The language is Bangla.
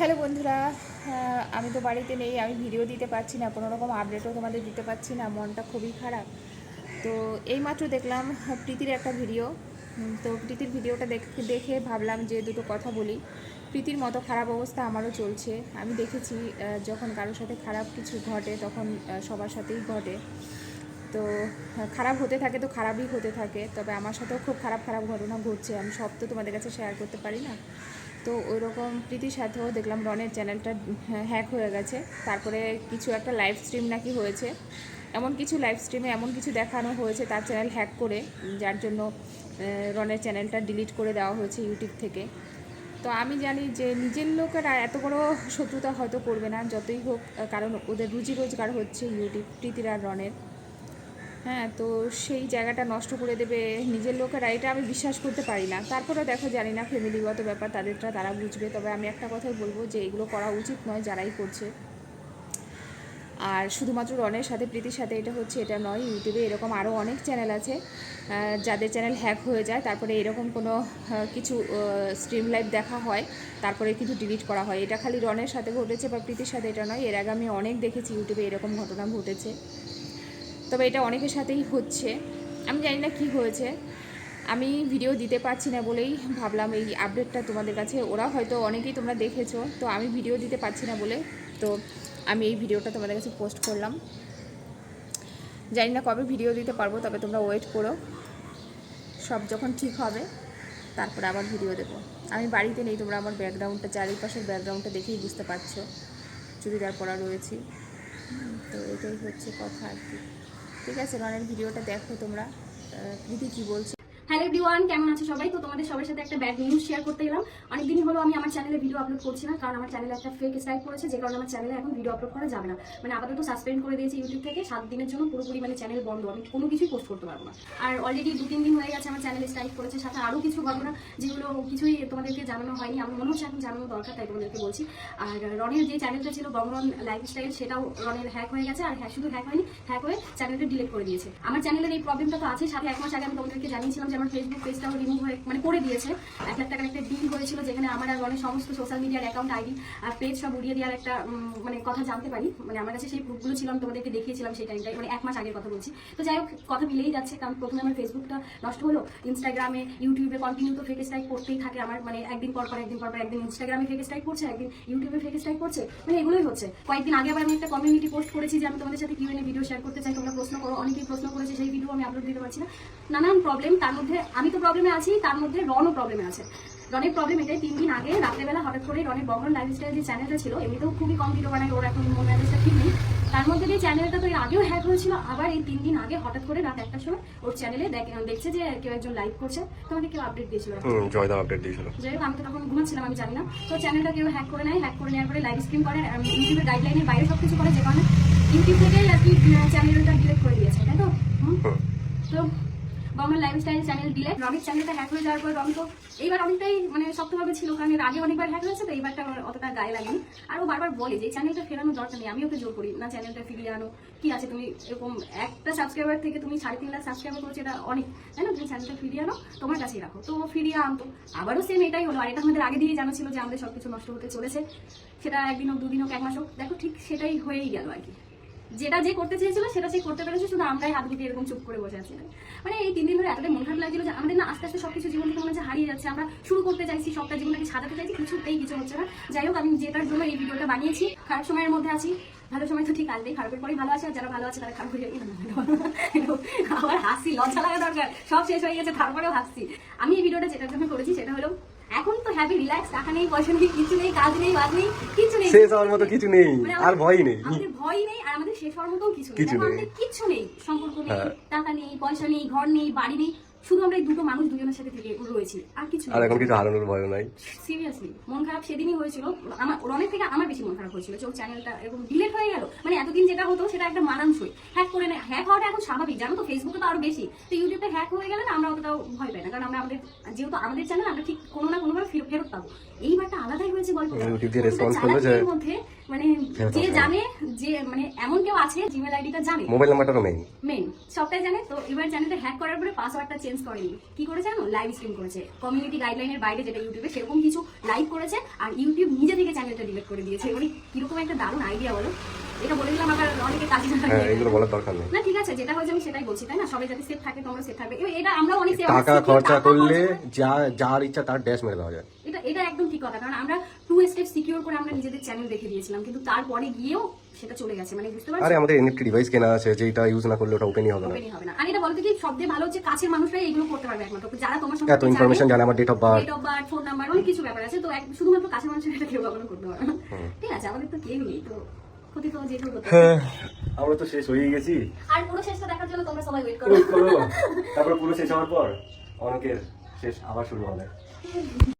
হ্যালো বন্ধুরা আমি তো বাড়িতে নেই, আমি ভিডিও দিতে পারছি না, কোনো রকম আপডেটও তোমাদের দিতে পারছি না, মনটা খুবই খারাপ। তো এইমাত্র দেখলাম প্রীতির একটা ভিডিও তো প্রীতির ভিডিওটা দেখে দেখে ভাবলাম যে দুটো কথা বলি। প্রীতির মতো খারাপ অবস্থা আমারও চলছে, আমি দেখেছি যখন কারোর সাথে খারাপ কিছু ঘটে, তখন সবার সাথেই ঘটে। তো খারাপ হতে থাকে তো খারাপই হতে থাকে, তবে আমার সাথেও খুব খারাপ খারাপ ঘটনা ঘটছে, আমি সব তো তোমাদের কাছে শেয়ার করতে পারি না। তো ওই রকম প্রীতির সাথেও দেখলাম রনের চ্যানেলটা হ্যাক হয়ে গেছে। তারপরে কিছু একটা লাইভ স্ট্রিম নাকি হয়েছে। এমন কিছু লাইভ স্ট্রিমে এমন কিছু দেখানো হয়েছে তার চ্যানেল হ্যাক করে, যার জন্য রনের চ্যানেলটা ডিলিট করে দেওয়া হয়েছে ইউটিউব থেকে। তো আমি জানি যে নিজের লোকেরা এত বড় শত্রুতা হয়তো করবে না, যতই হোক, কারণ ওদের রুজি রোজগার হচ্ছে ইউটিউব প্রীতির রনের। হ্যাঁ তো সেই জায়গাটা নষ্ট করে দেবে নিজের লোকেরা, এটা আমি বিশ্বাস করতে পারি না। তারপরে দেখো, জানি না ফ্যামিলিগত ব্যাপার, তাদেরটা তারা বুঝবে। তবে আমি একটা কথাই বলব যে, এগুলো করা উচিত নয়, যারাই করছে। আর শুধুমাত্র রনের সাথে, প্রীতির সাথে এটা হচ্ছে, এটা নয়, ইউটিউবে এরকম আরও অনেক চ্যানেল আছে যাদের চ্যানেল হ্যাক হয়ে যায়, তারপরে এরকম কোনো কিছু স্ট্রিম লাইভ দেখা হয়, তারপরে কিন্তু ডিলিট করা হয়। এটা খালি রনের সাথে ঘটেছে বা প্রীতির সাথে এটা নয়, এর আগে আমি অনেক দেখেছি ইউটিউবে এরকম ঘটনা ঘটেছে। তবে এটা অনেকের সাথেই হচ্ছে। আমি জানি না কি হয়েছে। আমি ভিডিও দিতে পারছি না বলেই ভাবলাম এই আপডেটটা তোমাদের কাছে। ওরা হয়তো অনেকেই তোমরা দেখেছ, তো আমি ভিডিও দিতে পারছি না বলে, তো আমি এই ভিডিওটা তোমাদের কাছে পোস্ট করলাম। জানি না কবে ভিডিও দিতে পারব, তবে তোমরা ওয়েট করো। সব যখন ঠিক হবে, তারপরে আবার ভিডিও দেবো। আমি বাড়িতে নেই, তোমরা আমার ব্যাকগ্রাউন্ডটা চারিপাশের ব্যাকগ্রাউন্ডটা দেখেই বুঝতে পারছ। চুড়িদার পরা রয়েছি। তো এটাই হচ্ছে কথা আর কি। ঠিক আছে রনের ভিডিওটা দেখো তোমরা প্রীতি কি বলছে? হ্যালো এভরিওয়ান কেমন আছো সবাই? তো তোমাদের সবার সাথে একটা ব্যাড নিউজ শেয়ার করতে এলাম। অনেকদিনই হলো আমি আমার চ্যানেলে ভিডিও আপলোড করছি না, কারণ আমার চ্যানেলে একটা ফেক স্ট্রাইক করেছে, যে কারণে আমার চ্যানেলে এখন ভিডিও আপলোড করা যাবে না। মানে আপাতত সাসপেন্ড করে দিয়েছে ইউটিউব থেকে, সাত দিনের জন্য পুরোপুরি মানে চ্যানেল বন্ধ। আমি কোনো কিছুই পোস্ট করতে পারব না। আর অলরেডি দু তিন দিন হয়ে গেছে আমার চ্যানেলে স্ট্রাইক করেছে, সাথে আরও কিছু ঘটনা, যেগুলো কিছুই তোমাদেরকে জানানো হয়নি। আমার মনে হচ্ছে এখন জানানো দরকার, তাই তোমাদেরকে বলছি। আর রনের যে চ্যানেলটা ছিল বংরন লাইফস্টাইল সেটাও রনের হ্যাক হয়ে গেছে, আর হ্যাঁ শুধু হ্যাক হয়নি হ্যাক হয়ে চ্যানেলটা ডিলিট করে দিয়েছে। আমার চ্যানেলের এই প্রবলেমটা তো আছে সাথে এক মাস আগে আমি তোমাদেরকে জানিয়েছিলাম যে আমার ফেসবুক পেজটাও রিমুভ হয়ে মানে করে দিয়েছে। এক লাখ টাকার একটা ডিল হয়েছিল যেখানে আমার আর অনেক সমস্ত সোশ্যাল মিডিয়ার অ্যাকাউন্ট আইডি আর পেজ সব উড়িয়ে দেওয়ার একটা মানে কথা জানতে পারি। মানে আমার কাছে সেই প্রুফগুলো ছিল, আমি তোমাদেরকে দেখিয়েছিলাম সেই টাইমটাই মানে এক মাস আগের কথা বলছি। তো যাই হোক, কথা মিলেই যাচ্ছে, কারণ প্রথমে আমার ফেসবুকটা নষ্ট হলো। ইনস্টাগ্রামে ইউটিউবে কন্টিনিউ তো ফেক স্ট্রাইক করতেই থাকে আমার। মানে একদিন পর পর, একদিন পর পর, একদিন ইনস্টাগ্রামে ফেক স্ট্রাইক করছে, একদিন ইউটিউবে ফেক স্ট্রাইক করছে। মানে এগুলোই হচ্ছে। কয়েকদিন আগে আবার আমি একটা কমিউনিটি পোস্ট করেছি যে আমি তোমাদের সাথে কিউএনএ ভিডিও শেয়ার করতে চাই, তোমরা প্রশ্ন করো। অনেকেই প্রশ্ন করেছে, সেই ভিডিও আমি আপলোড দিতে পারছি না। নানান প্রবলেম তার মধ্যে আমি তো প্রবলেমে আছি তার মধ্যে রনও প্রবলেমে আছে। রনের প্রবলেম এটাই তিন দিন আগে রাত্রেবেলা হঠাৎ করে রনের বঙ্গন লাইফস্টাইল যে চ্যানেলটা ছিল এমনিতেও খুবই কম ভিডিও বানায় ওর এখন মন ম্যানেজটা ঠিক নেই। তার মধ্যে যে চ্যানেলটা তো এর আগেও হ্যাক হয়েছিল আবার এই তিন দিন আগে হঠাৎ করে রাত একটার সময় ওর চ্যানেলে দেখছে যে কেউ একজন লাইভ করছে। তো তোমাকে কেউ আপডেট দিয়েছিল? জয়দা আপডেট দিয়েছিল। যাই হোক আমি তো তখন ঘুমাচ্ছিলাম আমি জানি না। তো চ্যানেলটা কেউ হ্যাক করে নেয় হ্যাক করে নেওয়ার পরে লাইভ স্ট্রিম করে ইউটিউবের গাইডলাইনের বাইরে সব কিছু করে যে কারণে ইউটিউব থেকেই আর কি চ্যানেলটা ডিলেট করে দিয়েছে তাই তো। তো বঙ্গের লাইফস্টাইল চ্যানেল ডিলেট রমির চ্যানেলটা হ্যাক হয়ে যাওয়ার পর রমি তো এইবার অনেকটাই মানে শক্তভাবে ছিল, কারণ এর আগে অনেকবার হ্যাক হয়েছে, তো এইবারটা অতটা গায়ে লাগেনি। আর ও বারবার বলে যে চ্যানেলটা ফেরানোর দরকার নেই আমি ওকে জোর করি, না চ্যানেলটা ফিরিয়ে আনো, কি আছে তুমি? এরকম একটা সাবস্ক্রাইবার থেকে তুমি সাড়ে তিন লাখ সাবস্ক্রাইবার করছ, এটা অনেক, তাই না? তুমি চ্যানেলটা ফিরিয়ে আনো, তোমার কাছেই রাখো, তো ও ফিরিয়ে আনতো। আবারও সেম এটাই হলো, আর এটা আমাদের আগে দিয়ে জানা ছিল যে আমাদের সবকিছু নষ্ট হতে চলেছে, সেটা একদিন হোক, দুদিন হোক, এক মাস হোক, দেখো ঠিক সেটাই হয়েই গেল আর কি। যেটা যে করতে চেয়েছিল, সেটা সে করতে পেরেছে, শুধু আমরাই হাত গুটিয়ে এরকম চুপ করে বসে আছি। মানে এই তিন দিন ধরে এতটাই মন খারাপ লাগছিল যে, আমাদের না আস্তে আস্তে সবকিছু জীবন থেকে মনে হচ্ছে হারিয়ে যাচ্ছে। আমরা শুরু করতে চাইছি, সবটা জীবনটাকে সাজাতে চাইছি, কিছুতেই কিছু হচ্ছে না। যাই হোক, আমি যেটার জন্য এই ভিডিওটা বানিয়েছি, খারাপ সময়ের মধ্যে আছি। ভালো সময় তো ঠিক আসবেই, খারাপের পরেই ভালো আছে, আর যারা ভালো আছে তারা খারাপ হয়ে যাবে। আবার হাসি, লজ্জা লাগা দরকার, সব শেষ হয়ে গেছে, তারপরেও হাসছি। আমি এই ভিডিওটা যেটার জন্য করেছি, সেটা হলো এখন তো হ্যাপি রিল্যাক্স টাকা নেই পয়সা নেই কিছু নেই কাজ নেই বাজ নেই কিছু নেই। শেষ হওয়ার মতো কিছু নেই মানে আর ভয় নেই। আমাদের ভয় নেই আর আমাদের শেষ হওয়ার মতো কিছু নেই। কিছু নেই। সম্পর্ক নেই হ্যাঁ। টাকা নেই পয়সা নেই ঘর নেই বাড়ি নেই। শুধু আমরা এই দুটো মানুষ দুজনের সাথে থেকে রয়েছি আর কিছু আর এখন কিছু হারানোর ভয় নাই। সিরিয়াসলি মন খারাপ সেদিনই হয়েছিল। আমার রনের থেকে আমার বেশি মন খারাপ হয়েছিল যে ওর চ্যানেলটা এরকম ডিলেট হয়ে গেল। মানে এতদিন যেটা হতো সেটা একটা মানানসই। হ্যাক করে নেয়। হ্যাক হওয়াটা এখন স্বাভাবিক জানো তো ফেসবুকে তো আরও বেশি। তো ইউটিউবটা হ্যাক হয়ে গেলে না আমরা অতটাও ভয় পাই না। কারণ আমরা আমাদের যেহেতু আমাদের চ্যানেল আমরা ঠিক কোনো না কোনোভাবে ফেরত ফেরত পাবো। এইবারটা আলাদাই হয়েছে গল্প ইউটিউব দিয়ে response করল যে- মধ্যে মানে হ্যাঁ, যে জানে যে মানে এমন কেউ আছে জিমেল আইডিটা জানে। মোবাইল নাম্বারটারও মেইন মেন সবটাই জানে। তো এবার চ্যানেলটা হ্যাক করার পরে পাসওয়ার্ডটা চেঞ্জ করেনি। কি করেছে জানো? লাইভ স্ট্রিম করেছে। কমিউনিটি গাইডলাইনের বাইরে যেটা ইউটিউবে সেরকম কিছু লাইভ করেছে আর ইউটিউব নিজে থেকে চ্যানেলটা ডিলিট করে দিয়েছে। মানে কীরকম একটা দারুণ আইডিয়া বলো? এটা বলে দিলাম আবার অনেকে কাজে হ্যাঁ এগুলো বলার দরকার নেই। না ঠিক আছে যেটা হয়েছে আমি সেটাই বলছি তাই না? সবাই যাতে সেফ থাকে তোমরা সেফ থাকবে। এটা আমরা অনেক safe- টাকা খরচা করলে যা যার ইচ্ছা তার ড্যাশ মেরে দেওয়া যায়। এটা এটা একদম ঠিক কথা। কারণ আমরা টু স্টেপ সিকিউর করে আমরা নিজেদের চ্যানেল দেখে দিয়েছিলাম। কিন্তু তারপরে গিয়েও সেটা চলে গেছে মানে বুঝতে পারছ আরে আমাদের এনএফটি ডিভাইস কেনা আছে যেটা ইউজ না করলে ওটা ওপেনই হবে না। ওপেনই হবে না। আর এটা বলতে কি সবচেয়ে ভালো হচ্ছে কাছের মানুষরাই এগুলো করতে পারবে একমাত্র। যারা তোমার এত ইনফরমেশন জানে আমার date of birth date of birth phone number অনেক কিছু ব্যাপার আছে। তো শুধুমাত্র কাছের মানুষের এটা কেউ কখনো করতে পারবে না। ঠিক আছে আমাদের তো কেউ নেই তো ক্ষতি তো যে কেউ করতে আমরা তো শেষ হয়ে গেছি। আর পুরো শেষটা দেখার জন্য তোমরা সবাই ওয়েট করো। তারপর পুরো শেষ হওয়ার পর অনেকের শেষ আবার শুরু হবে।